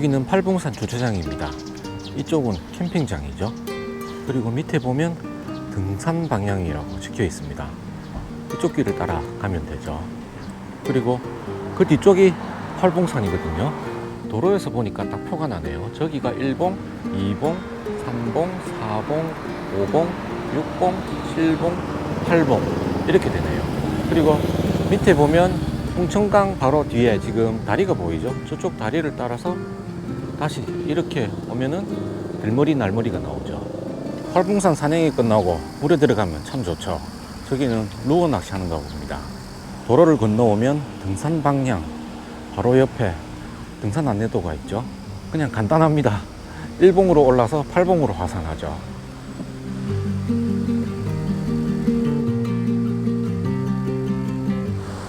여기는 팔봉산 주차장입니다. 이쪽은 캠핑장이죠. 그리고 밑에 보면 등산 방향이라고 적혀 있습니다. 이쪽 길을 따라 가면 되죠. 그리고 그 뒤쪽이 팔봉산이거든요. 도로에서 보니까 딱 표가 나네요. 저기가 1봉, 2봉, 3봉, 4봉, 5봉, 6봉, 7봉, 8봉 이렇게 되네요. 그리고 밑에 보면 홍천강 바로 뒤에 지금 다리가 보이죠? 저쪽 다리를 따라서 다시 이렇게 오면은 들머리 날머리가 나오죠. 활봉산 산행이 끝나고 물에 들어가면 참 좋죠. 저기는 루어 낚시하는가 봅니다. 도로를 건너오면 등산 방향 바로 옆에 등산 안내도가 있죠. 그냥 간단합니다. 1봉으로 올라서 8봉으로 하산하죠.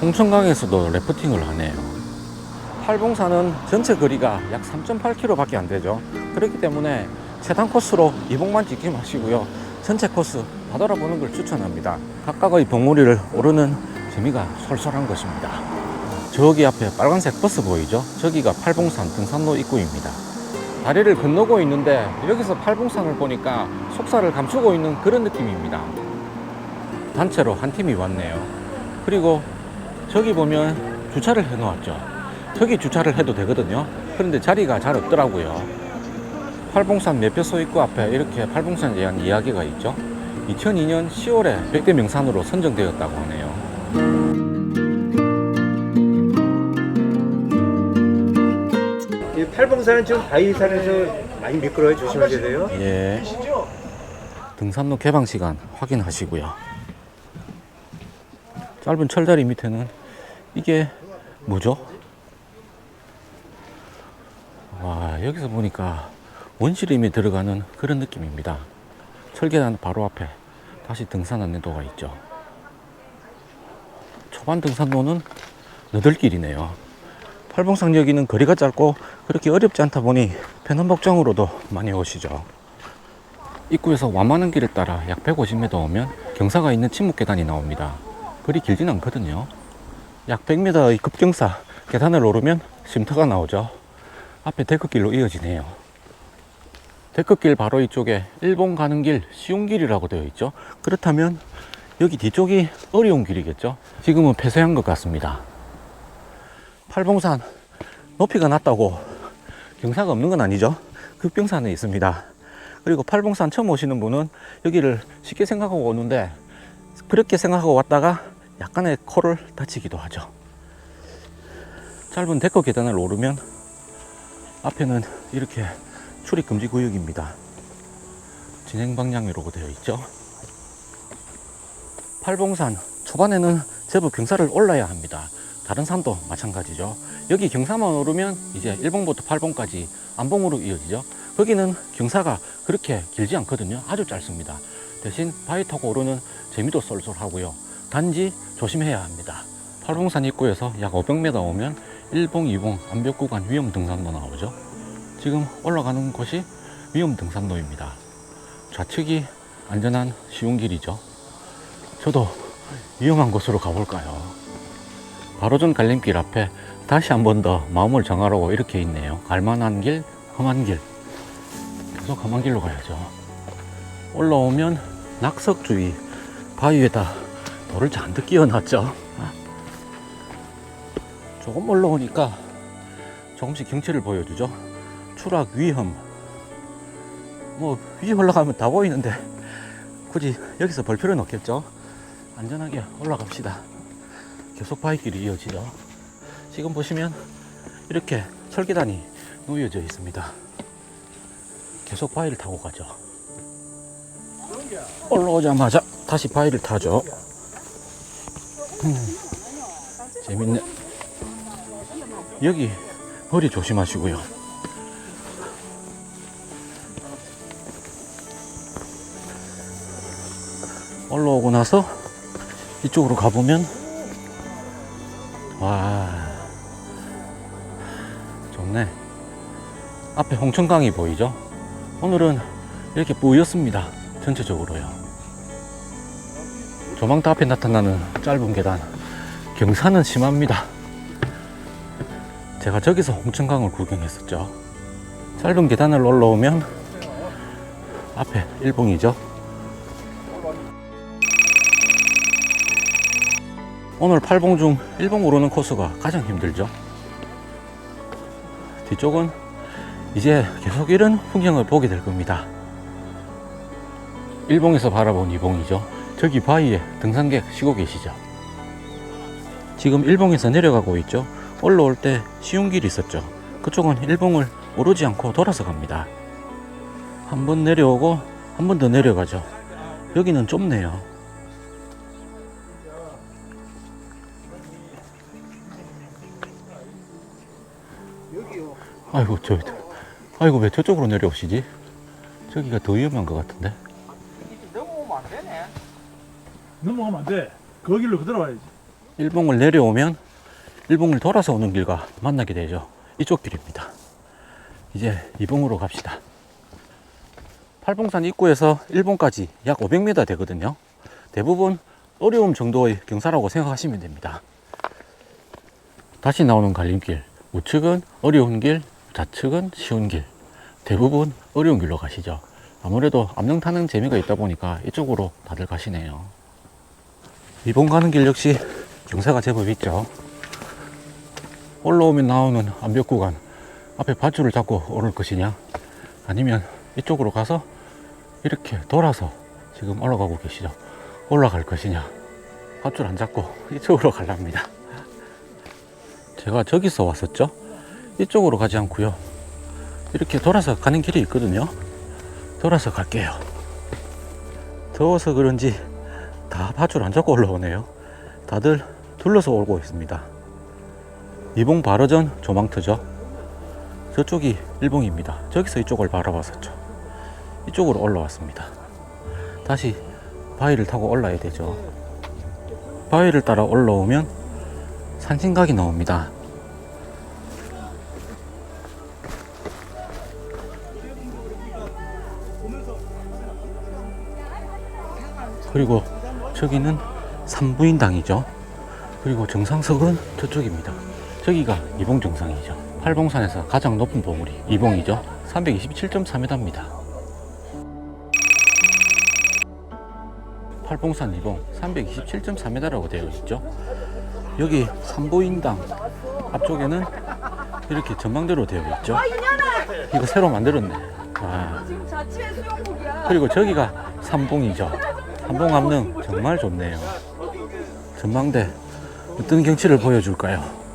홍천강에서도 래프팅을 하네요. 팔봉산은 전체 거리가 약 3.8km 밖에 안 되죠. 그렇기 때문에 최단 코스로 이봉만 찍지 마시고요. 전체 코스 다 돌아보는 걸 추천합니다. 각각의 봉우리를 오르는 재미가 솔솔한 것입니다. 저기 앞에 빨간색 버스 보이죠? 저기가 팔봉산 등산로 입구입니다. 다리를 건너고 있는데 여기서 팔봉산을 보니까 속사를 감추고 있는 그런 느낌입니다. 단체로 한 팀이 왔네요. 그리고 저기 보면 주차를 해 놓았죠. 저기 주차를 해도 되거든요. 그런데 자리가 잘 없더라고요. 팔봉산 매표소 입구 앞에 이렇게 팔봉산에 대한 이야기가 있죠. 2002년 10월에 100대 명산으로 선정되었다고 하네요. 이 팔봉산은 지금 바위산에서 많이 미끄러워 조심하셔야 돼요. 예. 등산로 개방 시간 확인하시고요. 짧은 철다리 밑에는 이게 뭐죠? 와, 여기서 보니까 원시림이 들어가는 그런 느낌입니다. 철계단 바로 앞에 다시 등산 안내도가 있죠. 초반 등산로는 너들길이네요. 팔봉산 여기는 거리가 짧고 그렇게 어렵지 않다 보니 편한 복장으로도 많이 오시죠. 입구에서 완만한 길을 따라 약 150m 오면 경사가 있는 침묵 계단이 나옵니다. 그리 길진 않거든요. 약 100m의 급경사 계단을 오르면 쉼터가 나오죠. 앞에 데크길로 이어지네요. 데크길 바로 이쪽에 일본 가는 길 쉬운 길이라고 되어 있죠. 그렇다면 여기 뒤쪽이 어려운 길이겠죠. 지금은 폐쇄한 것 같습니다. 팔봉산 높이가 낮다고 경사가 없는 건 아니죠. 급경사는 있습니다. 그리고 팔봉산 처음 오시는 분은 여기를 쉽게 생각하고 오는데 그렇게 생각하고 왔다가 약간의 코를 다치기도 하죠. 짧은 데커 계단을 오르면 앞에는 이렇게 출입 금지 구역입니다. 진행 방향으로 되어 있죠. 팔봉산 초반에는 제법 경사를 올라야 합니다. 다른 산도 마찬가지죠. 여기 경사만 오르면 이제 1봉부터 8봉까지 안봉으로 이어지죠. 거기는 경사가 그렇게 길지 않거든요. 아주 짧습니다. 대신 바위 타고 오르는 재미도 쏠쏠하고요. 단지 조심해야 합니다. 팔봉산 입구에서 약 500m 오면 1봉, 2봉 암벽 구간 위험 등산로 나오죠. 지금 올라가는 곳이 위험 등산로입니다. 좌측이 안전한 쉬운 길이죠. 저도 위험한 곳으로 가볼까요? 바로 전 갈림길 앞에 다시 한 번 더 마음을 정하라고 이렇게 있네요. 갈만한 길, 험한 길. 계속 험한 길로 가야죠. 올라오면 낙석주의 바위에다 돌을 잔뜩 끼워놨죠. 조금 올라오니까 조금씩 경치를 보여주죠. 추락 위험. 뭐 위에 올라가면 다 보이는데 굳이 여기서 볼 필요는 없겠죠. 안전하게 올라갑시다. 계속 바위길이 이어지죠. 지금 보시면 이렇게 철계단이 놓여져 있습니다. 계속 바위를 타고 가죠. 올라오자마자 다시 바위를 타죠. 음, 재밌네. 여기 허리 조심하시고요. 올라오고 나서 이쪽으로 가보면 와 좋네. 앞에 홍천강이 보이죠? 오늘은 이렇게 뿌였습니다 전체적으로요. 조망터 앞에 나타나는 짧은 계단. 경사는 심합니다 제가 저기서 홍천강을 구경했었죠 짧은 계단을 올라오면 앞에 일봉이죠. 오늘 8봉 중 1봉 오르는 코스가 가장 힘들죠. 뒤쪽은 이제 계속 이런 풍경을 보게 될 겁니다. 1봉에서 바라본 2봉이죠. 저기 바위에 등산객 쉬고 계시죠. 지금 1봉에서 내려가고 있죠. 올라올 때 쉬운 길이 있었죠. 그쪽은 1봉을 오르지 않고 돌아서 갑니다. 한 번 내려오고 한 번 더 내려가죠. 여기는 좁네요. 아이고 저 아이고 왜 저쪽으로 내려오시지? 저기가 더 위험한 것 같은데. 넘어가면 안 돼. 그 길로 그대로 와야지. 일봉을 내려오면 일봉을 돌아서 오는 길과 만나게 되죠. 이쪽 길입니다. 이제 이봉으로 갑시다. 팔봉산 입구에서 일봉까지 약 500m 되거든요. 대부분 어려움 정도의 경사라고 생각하시면 됩니다. 다시 나오는 갈림길. 우측은 어려운 길, 좌측은 쉬운 길. 대부분 어려운 길로 가시죠. 아무래도 암릉 타는 재미가 있다 보니까 이쪽으로 다들 가시네요. 이봉 가는 길 역시 경사가 제법 있죠. 올라오면 나오는 암벽 구간 앞에 밧줄을 잡고 오를 것이냐 아니면 이쪽으로 가서 이렇게 돌아서 지금 올라가고 계시죠. 올라갈 것이냐 밧줄 안 잡고 이쪽으로 가랍니다. 제가 저기서 왔었죠. 이쪽으로 가지 않고요. 이렇게 돌아서 가는 길이 있거든요. 돌아서 갈게요. 더워서 그런지 다 밧줄 안 잡고 올라오네요. 다들 둘러서 오고 있습니다. 이봉 바로 전 조망터죠. 저쪽이 일봉입니다. 저기서 이쪽을 바라봤었죠. 이쪽으로 올라왔습니다. 다시 바위를 타고 올라야 되죠. 바위를 따라 올라오면 산신각이 나옵니다. 그리고 저기는 산부인당이죠. 그리고 정상석은 저쪽입니다. 저기가 이봉 정상이죠. 팔봉산에서 가장 높은 봉우리 이봉이죠. 327.4m입니다. 팔봉산 이봉 327.4m라고 되어 있죠. 여기 산부인당 앞쪽에는 이렇게 전망대로 되어 있죠. 이거 새로 만들었네. 아. 수영복이야. 그리고 저기가 삼봉이죠. 삼봉 암릉 정말 좋네요. 전망대 어떤 경치를 보여줄까요?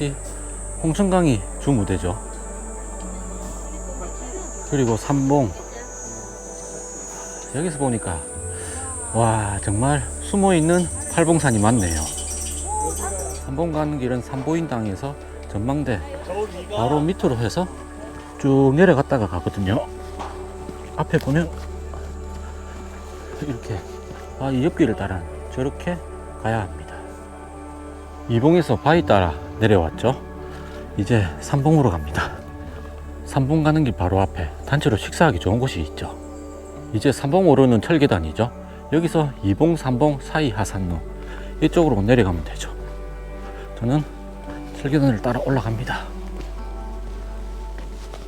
역시 홍천강이 주무대죠. 그리고 삼봉 여기서 보니까 와 정말 숨어 있는 팔봉산이 많네요. 삼봉 가는 길은 삼보인당에서 전망대 바로 밑으로 해서 쭉 내려갔다가 가거든요. 앞에 보면 이렇게 바위 옆길을 따라 저렇게 가야 합니다. 이봉에서 바위 따라 내려왔죠. 이제 삼봉으로 갑니다. 삼봉 가는 길 바로 앞에 단체로 식사하기 좋은 곳이 있죠. 이제 삼봉 오르는 철계단이죠. 여기서 이봉, 삼봉 사이 하산로 이쪽으로 내려가면 되죠. 저는 철계단을 따라 올라갑니다.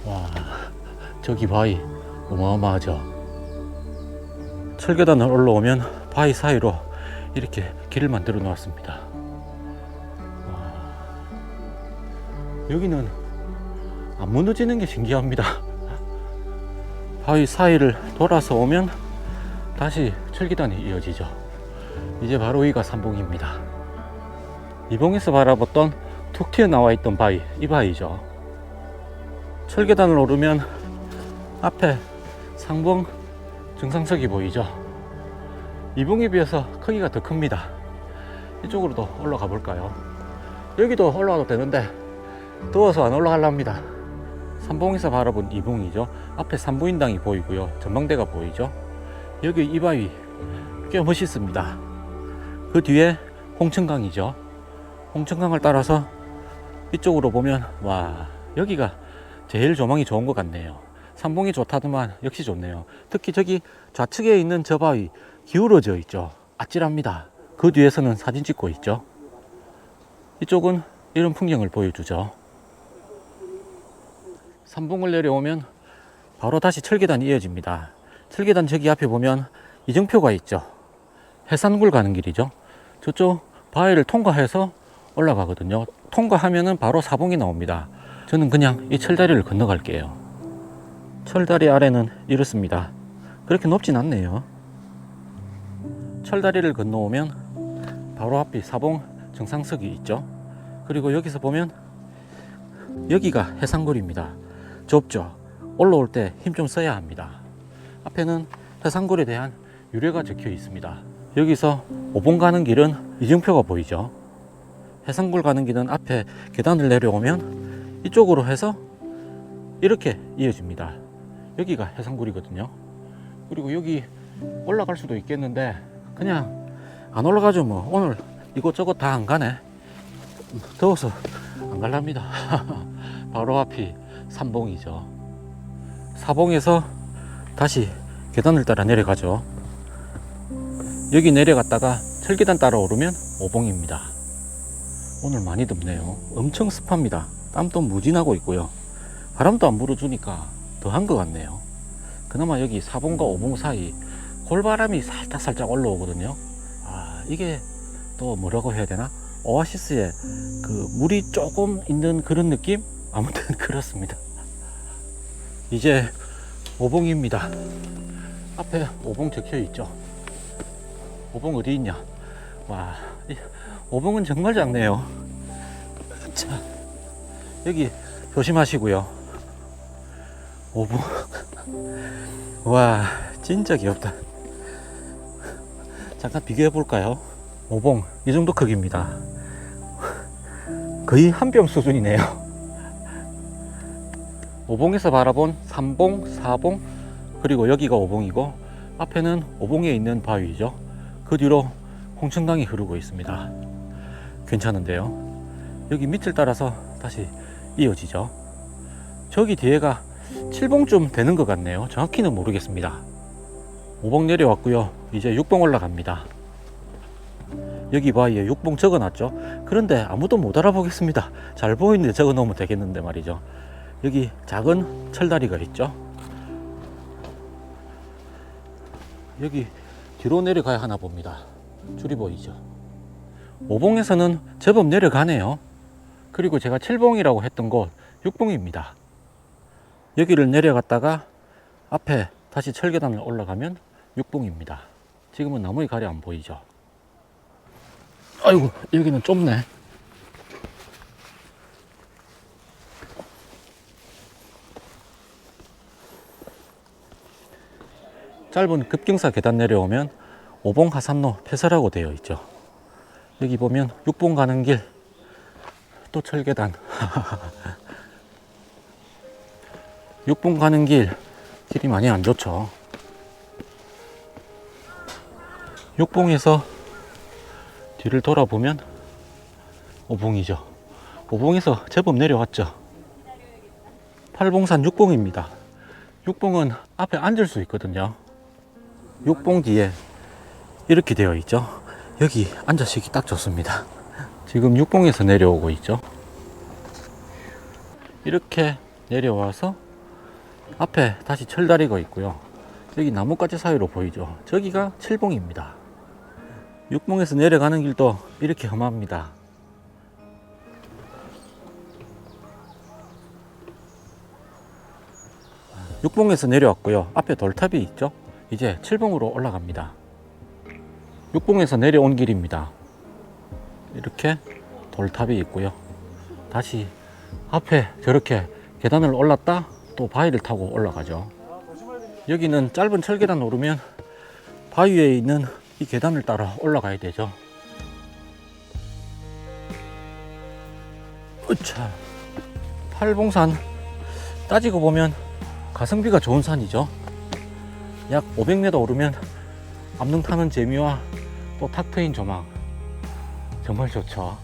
와, 저기 바위 어마어마하죠. 철계단을 올라오면 바위 사이로 이렇게 길을 만들어 놓았습니다. 여기는 안 무너지는 게 신기합니다. 바위 사이를 돌아서 오면 다시 철계단이 이어지죠. 이제 바로 여기가 삼봉입니다. 이봉에서 바라봤던 툭 튀어나와 있던 바위, 이 바위죠. 철계단을 오르면 앞에 상봉 정상석이 보이죠. 이봉에 비해서 크기가 더 큽니다. 이쪽으로도 올라가 볼까요? 여기도 올라가도 되는데 더워서 안 올라가랍니다. 삼봉에서 바라본 이봉이죠. 앞에 산부인당이 보이고요. 전망대가 보이죠. 여기 이 바위 꽤 멋있습니다. 그 뒤에 홍천강이죠. 홍천강을 따라서 이쪽으로 보면 와 여기가 제일 조망이 좋은 것 같네요. 삼봉이 좋다더만 역시 좋네요. 특히 저기 좌측에 있는 저 바위 기울어져 있죠. 아찔합니다. 그 뒤에서는 사진 찍고 있죠. 이쪽은 이런 풍경을 보여주죠. 삼봉을 내려오면 바로 다시 철계단이 이어집니다. 철계단 저기 앞에 보면 이정표가 있죠. 해산굴 가는 길이죠. 저쪽 바위를 통과해서 올라가거든요. 통과하면은 바로 사봉이 나옵니다. 저는 그냥 이 철다리를 건너갈게요. 철다리 아래는 이렇습니다. 그렇게 높진 않네요. 철다리를 건너오면 바로 앞이 사봉 정상석이 있죠. 그리고 여기서 보면 여기가 해상굴입니다. 좁죠. 올라올 때 힘 좀 써야 합니다. 앞에는 해상굴에 대한 유래가 적혀 있습니다. 여기서 오봉 가는 길은 이정표가 보이죠. 해상굴 가는 길은 앞에 계단을 내려오면 이쪽으로 해서 이렇게 이어집니다. 여기가 해상굴이거든요. 그리고 여기 올라갈 수도 있겠는데 그냥 안 올라가죠 뭐 오늘 이곳저곳 다안 가네 더워서 안 갈랍니다 바로 앞이 삼봉이죠. 사봉에서 다시 계단을 따라 내려가죠. 여기 내려갔다가 철계단 따라 오르면 오봉입니다. 오늘 많이 덥네요. 엄청 습합니다. 땀도 무진하고 있고요. 바람도 안 불어주니까 더한 것 같네요. 그나마 여기 사봉과 오봉 사이 골바람이 살짝 살짝 올라오거든요. 아 이게 또 뭐라고 해야 되나? 오아시스에 그 물이 조금 있는 그런 느낌? 아무튼 그렇습니다. 이제 오봉입니다. 앞에 오봉 적혀 있죠. 오봉 어디 있냐? 와, 이 오봉은 정말 작네요. 자, 여기 조심하시고요. 오봉. 와, 진짜 귀엽다. 잠깐 비교해 볼까요? 오봉 이 정도 크기입니다. 거의 한뼘 수준이네요. 오봉에서 바라본 삼봉, 사봉 그리고 여기가 오봉이고 앞에는 오봉에 있는 바위죠. 그 뒤로 홍천강이 흐르고 있습니다. 괜찮은데요. 여기 밑을 따라서 다시 이어지죠. 저기 뒤에가 칠봉쯤 되는 것 같네요. 정확히는 모르겠습니다. 5봉 내려왔고요. 이제 6봉 올라갑니다. 여기 바위에 6봉 적어놨죠. 그런데 아무도 못 알아보겠습니다. 잘 보이는데 적어 놓으면 되겠는데 말이죠. 여기 작은 철다리가 있죠. 여기 뒤로 내려가야 하나 봅니다. 줄이 보이죠. 5봉에서는 제법 내려가네요. 그리고 제가 7봉이라고 했던 곳 6봉입니다. 여기를 내려갔다가 앞에 다시 철계단을 올라가면 6봉입니다. 지금은 나무에 가려 안 보이죠? 아이고, 여기는 좁네. 짧은 급경사 계단 내려오면 오봉 하산로 폐설하고 되어 있죠. 여기 보면 6봉 가는 길, 또 철계단. 6봉 가는 길, 길이 많이 안 좋죠. 6봉에서 뒤를 돌아보면 5봉이죠. 5봉에서 제법 내려왔죠. 8봉산 6봉입니다. 6봉은 앞에 앉을 수 있거든요. 6봉 뒤에 이렇게 되어 있죠. 여기 앉아쉬기 딱 좋습니다. 지금 6봉에서 내려오고 있죠. 이렇게 내려와서 앞에 다시 철다리가 있고요. 여기 나뭇가지 사이로 보이죠. 저기가 7봉입니다. 6봉에서 내려가는 길도 이렇게 험합니다. 육봉에서 내려왔고요. 앞에 돌탑이 있죠. 이제 7봉으로 올라갑니다. 6봉에서 내려온 길입니다. 이렇게 돌탑이 있고요. 다시 앞에 저렇게 계단을 올랐다 또 바위를 타고 올라가죠. 여기는 짧은 철계단 오르면 바위 위에 있는 이 계단을 따라 올라가야 되죠. 으차. 팔봉산 따지고 보면 가성비가 좋은 산이죠. 약 500m 오르면 암릉 타는 재미와 또 탁 트인 조망 정말 좋죠.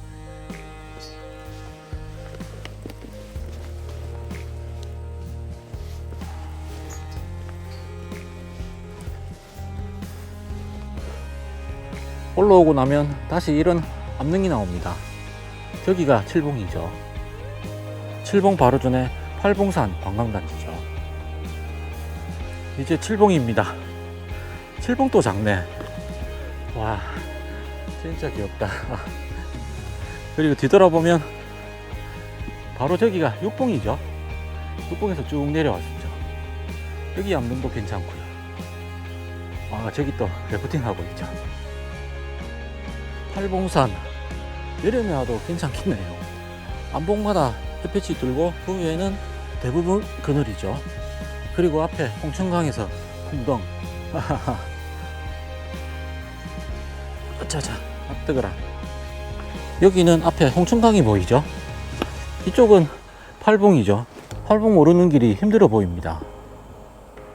올라오고 나면 다시 이런 암릉이 나옵니다. 저기가 칠봉이죠. 칠봉 바로 전에 팔봉산 관광단지죠. 이제 칠봉입니다. 칠봉도 작네. 와, 진짜 귀엽다. 그리고 뒤돌아보면 바로 저기가 육봉이죠. 육봉에서 쭉 내려왔었죠. 여기 암릉도 괜찮고요. 아, 저기 또 래프팅 하고 있죠. 팔봉산 여름에 와도 괜찮겠네요. 안봉마다 햇볕이 들고 그 위에는 대부분 그늘이죠. 그리고 앞에 홍천강에서 풍덩. 자자, 아, 뜨거라. 여기는 앞에 홍천강이 보이죠? 이쪽은 팔봉이죠. 팔봉 오르는 길이 힘들어 보입니다.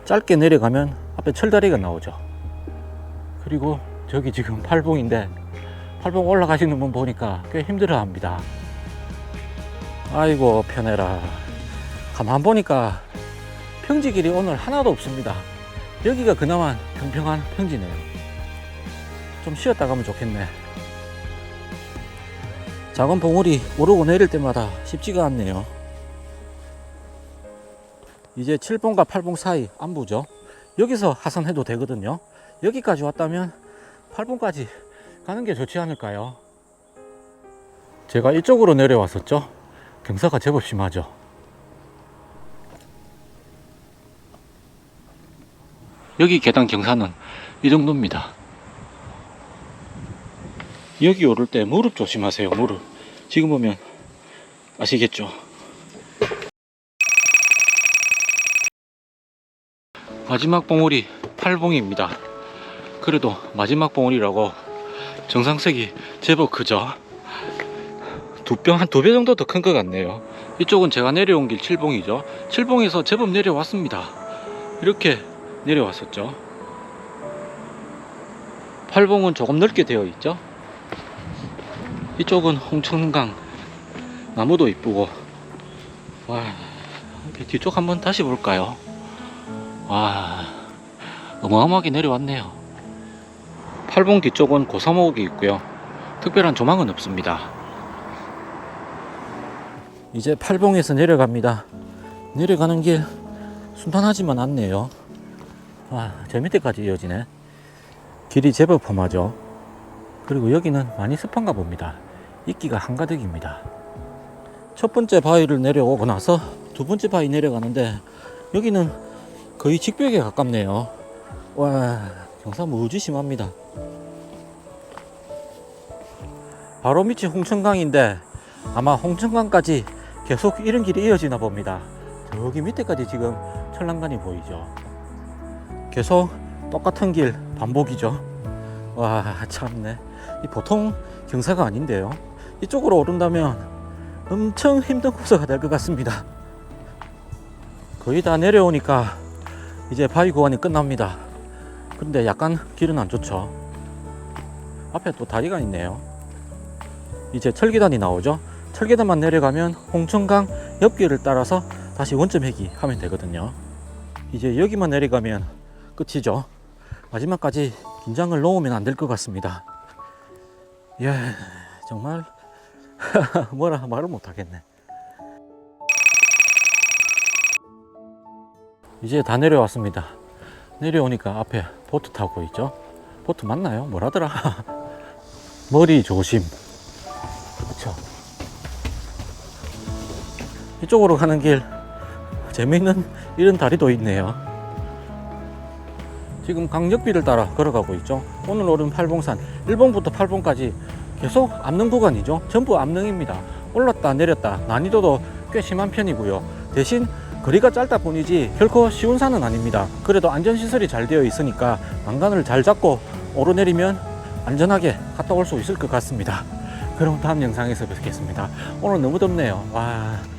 짧게 내려가면 앞에 철다리가 나오죠. 그리고 저기 지금 팔봉인데 팔봉 올라가시는 분 보니까 꽤 힘들어 합니다. 아이고, 편해라. 가만 보니까 평지 길이 오늘 하나도 없습니다. 여기가 그나마 평평한 평지네요. 좀 쉬었다 가면 좋겠네. 작은 봉우리 오르고 내릴 때마다 쉽지가 않네요. 이제 7봉과 8봉 사이 안부죠. 여기서 하산해도 되거든요. 여기까지 왔다면 8봉까지 가는 게 좋지 않을까요? 제가 이쪽으로 내려왔었죠. 경사가 제법 심하죠. 여기 계단 경사는 이 정도입니다. 여기 오를 때 무릎 조심하세요. 무릎. 지금 보면 아시겠죠? 마지막 봉우리 8봉입니다. 그래도 마지막 봉우리라고 정상색이 제법 크죠? 두 병, 한 두 배 정도 더 큰 것 같네요. 이쪽은 제가 내려온 길 7봉이죠. 7봉에서 제법 내려왔습니다. 이렇게 내려왔었죠. 8봉은 조금 넓게 되어 있죠. 이쪽은 홍천강 나무도 이쁘고 와 뒤쪽 한번 다시 볼까요? 와 어마어마하게 내려왔네요. 8봉 뒤쪽은 고사목이 있고요. 특별한 조망은 없습니다. 이제 8봉에서 내려갑니다. 내려가는 길 순탄하지만 않네요. 와, 저 밑에까지 이어지네. 길이 제법 험하죠. 그리고 여기는 많이 습한가 봅니다. 이끼가 한가득입니다. 첫 번째 바위를 내려오고 나서 두 번째 바위 내려가는데 여기는 거의 직벽에 가깝네요. 와, 경사 무지 심합니다. 바로 밑이 홍천강인데 아마 홍천강까지 계속 이런 길이 이어지나 봅니다. 저기 밑에까지 지금 철랑간이 보이죠. 계속 똑같은 길 반복이죠. 와 참네. 이 보통 경사가 아닌데요. 이쪽으로 오른다면 엄청 힘든 코스가 될 것 같습니다. 거의 다 내려오니까 이제 바위 구간이 끝납니다. 근데 약간 길은 안 좋죠. 앞에 또 다리가 있네요. 이제 철계단이 나오죠. 철계단만 내려가면 홍천강 옆길을 따라서 다시 원점 회기 하면 되거든요. 이제 여기만 내려가면 끝이죠. 마지막까지 긴장을 놓으면 안 될 것 같습니다. 예, 정말 뭐라 말을 못 하겠네. 이제 다 내려왔습니다. 내려오니까 앞에 보트 타고 있죠. 보트 맞나요? 뭐라더라? 머리 조심. 그렇죠. 이쪽으로 가는 길 재미있는 이런 다리도 있네요. 지금 강력비를 따라 걸어가고 있죠. 오늘 오른 팔봉산 1봉부터 8봉까지 계속 암릉 구간이죠. 전부 암릉입니다. 올랐다 내렸다 난이도도 꽤 심한 편이고요. 대신 거리가 짧다 뿐이지 결코 쉬운 산은 아닙니다. 그래도 안전시설이 잘 되어 있으니까 난간을 잘 잡고 오르내리면 안전하게 갔다 올 수 있을 것 같습니다. 그럼 다음 영상에서 뵙겠습니다. 오늘 너무 덥네요. 와.